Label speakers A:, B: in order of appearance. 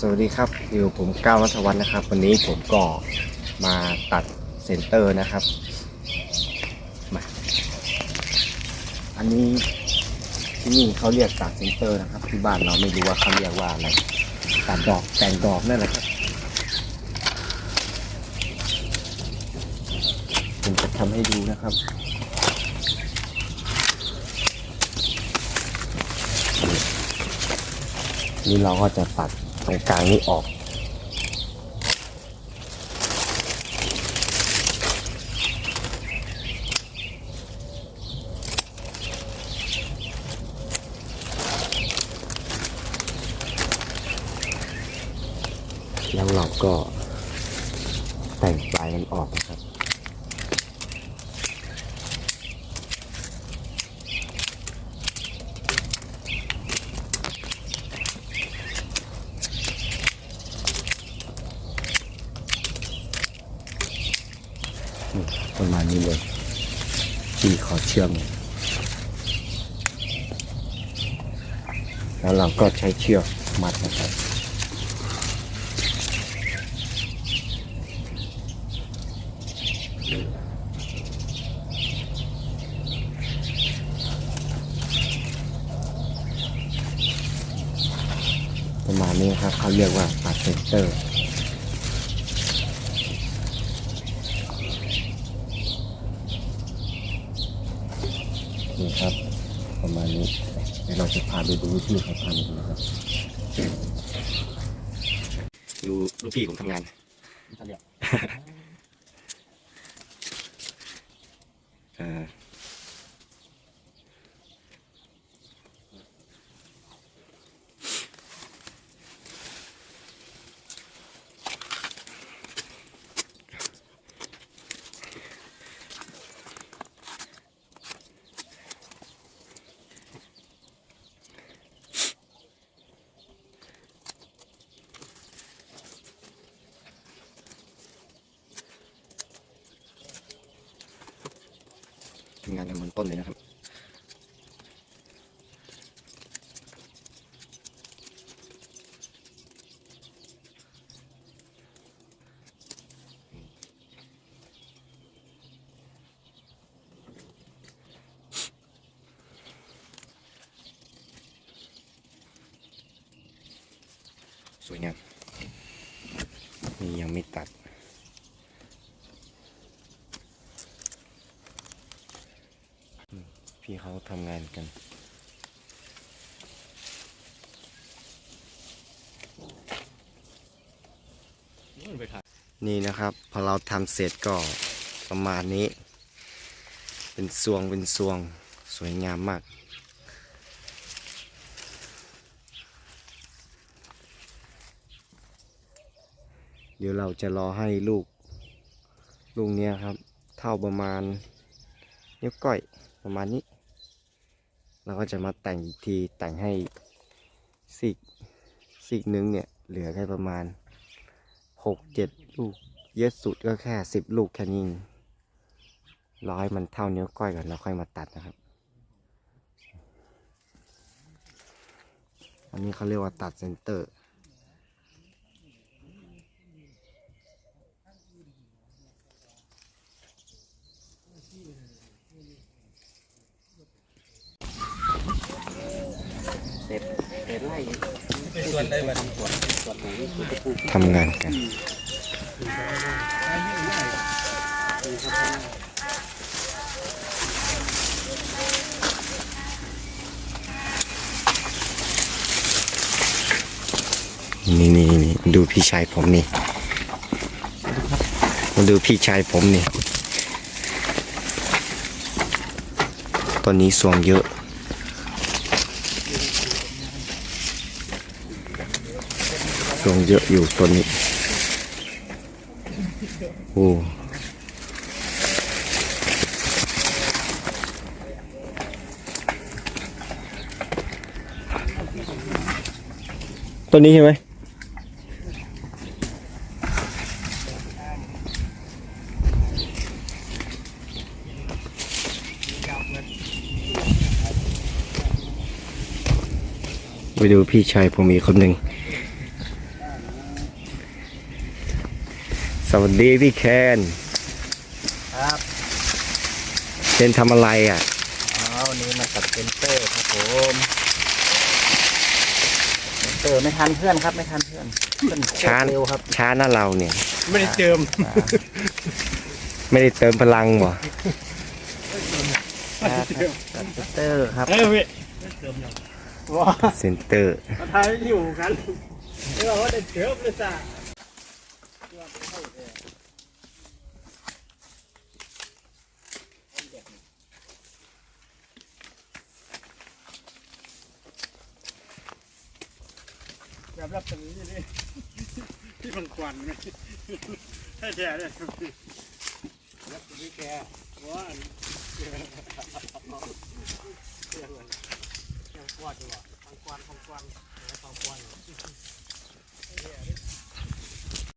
A: สวัสดีครับอยู่ผมก้าววัฒวัฒน์นะครับ วันนี้ผมก็มาตัดเซนเตอร์นะครับมาอันนี้ที่นี่เขาเรียกตัดเซนเตอร์นะครับ ที่บ้านเราไม่รู้ว่าเขาเรียกว่าอะไรตัดดอกแต่งดอกนั่นแหละครับผมจะทำให้ดูนะครับนี่เราก็จะตัด ตรงกลางนี้ออก แล้วเราก็แต่งปลายมันออกนะครับ นี่ประมาณนี้เลย ที่ขอเชือมแล้วเราก็ใช้เชือกมัดนะครับประมาณนี้ครับเขาเรียกว่าปัดเซนเตอร์ นี่ครับ ประมาณนี้เดี๋ยวเราจะพาไปดูวิธีเขาทำดูนะครับดูลูกพี่ผมทำงานเอ่อ ทำงานกันบนต้นเลยนะครับสวยงามนี่ยังไม่ตัด พี่เขาทำงานกัน นี่นะครับ พอเราทำเสร็จก็ประมาณนี้ เป็นซวงเป็นซวงสวยงามมากเดี๋ยวเราจะรอให้ลูก ลูกเนี้ยครับ เท่าประมาณนิ้วก้อยประมาณนี้ เราก็จะมาแต่งอีกทีแต่งให้ซีกซีกหนึงเนี่ยเหลือแค่ประมาณหกเจ็ดลูก เยอะสุดก็แค่สิบลูกแค่นี้ร้อยมันเท่านิ้วก้อยก่อนแล้วค่อยมาตัดนะครับ อันนี้เขาเรียกว่าตัดเซนเตอร์ เด็ดเด็ดไล่ ทำงานกันนี่นี่นี่ดูพี่ชายผมนี่มาดูพี่ชายผมนี่ตอนนี้สวงเยอะ ลงเยอะอยู่ตัวนี้ โอ้ตัวนี้ใช่ไหมไปดูพี่ชายผมอีกคนหนึ่ง วัสดีพี่แคน
B: ครับ
A: เคนทำอะไรอะ
B: อ๋อวันนี้มาตัดเซนเตอร์ครับผมเซนเตอร์ไม่ทันเพื่อนครับ ไม่ทันเพื่อนเพื่อนโคต
A: ช้า
B: รเร็วครับ
A: ช้าหน้าเราเนี่ย
C: ไม่ได้เติม
B: อ่า
A: ไม่ได้เติมพลังบ่
B: ครับตัดเซนเตอร์ครับ
C: เออพี่ไม่เติมยังว้า
A: เซนเตอร์
C: มาทายอยู่กันไม่บอกว่าได้เติมเลยจ้ะ แบบรับตรงนี้นี่ที่มันควันไหมใช่แท้เลยรับตรงนี้แกว่ายังควันอยู่อะทางควันทางควันทางควัน